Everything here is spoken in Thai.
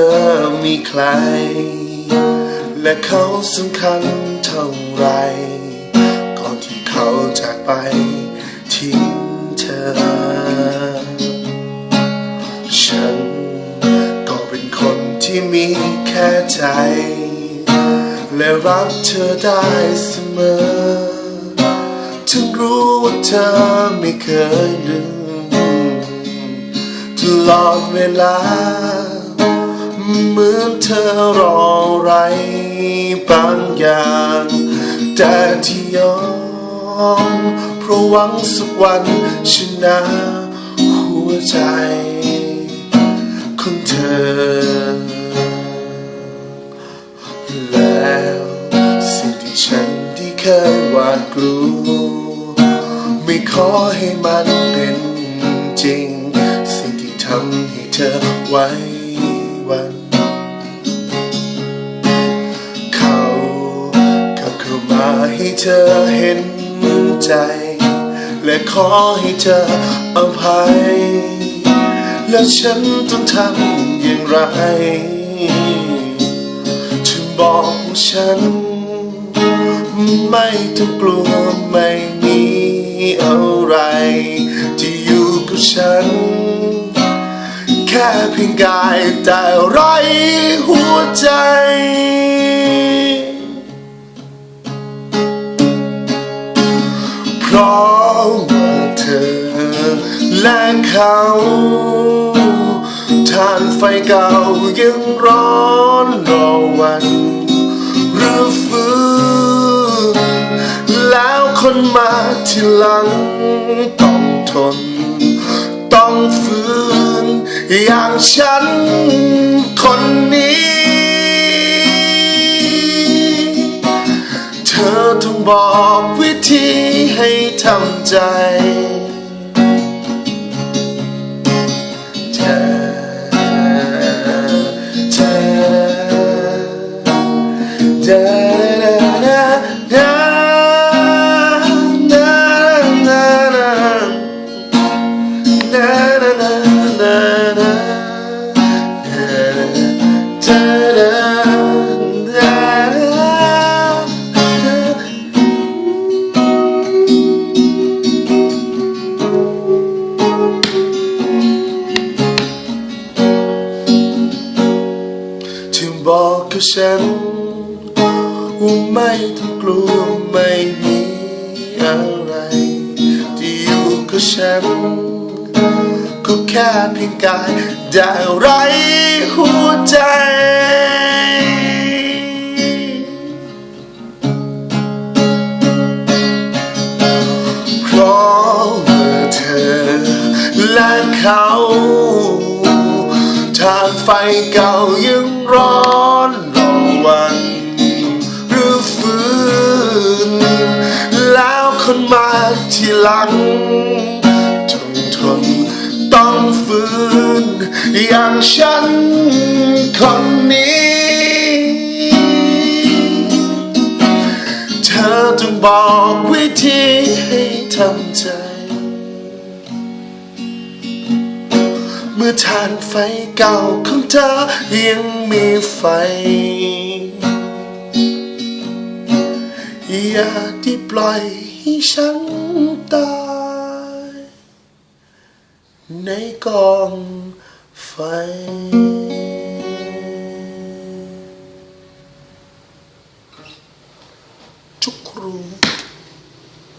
อมีใคร และเขาสำคัญเท่าไร ก่อนที่เขาจากไปทิ้งเธอ ฉันก็เป็นคนที่มีแค่ใจ และรักเธอได้เสมอ ถึงรู้ว่าเธอไม่เคยลืมตลอดเวลา เหมือนเธอรออะไรบางอย่าง แต่ที่ยอมเพราะหวังสักวันชนะหัวใจของเธอ แล้วสิ่งที่ฉันที่เคยหวาดกลัว ไม่ขอให้มันเป็นจริง สิ่งที่ทำให้เธอไว้ วัน เขากับเข้ามาให้เธอเห็นใจ และขอให้เธออภัย แล้วฉันต้องทำอย่างไรถึงบอกว่าฉัน ไม่ต้องกลัวไม่มีอะไร ที่อยู่กับฉัน แค่เพียงกายแต่ไรหัวใจ เพราะว่าเธอและเขาทานไฟเก่ายังร้อนรอวันหรือฟื้นแล้วคนมาที่หลังต้องทน ต้องฟื้นอย่างฉันคนนี้ เธอต้องบอก เธอถึงบอกกับฉันว่าไม่ต้องกลัวไม่มีอะไรที่อยู่กับฉัน ก็แค่เพียงกายได้ไรหัวใจ เพราะว่าเธอและเขาทางไฟเก่ายังร้อนรอวันหรือฟื้น แล้วคนมาทีหลัง อย่างฉันคนนี้ เธอต้องบอกวิธีให้ทำใจ เมื่อทานไฟเก่าของเธอยังมีไฟ อย่าที่ปล่อยให้ฉันตาย ในกอง ไ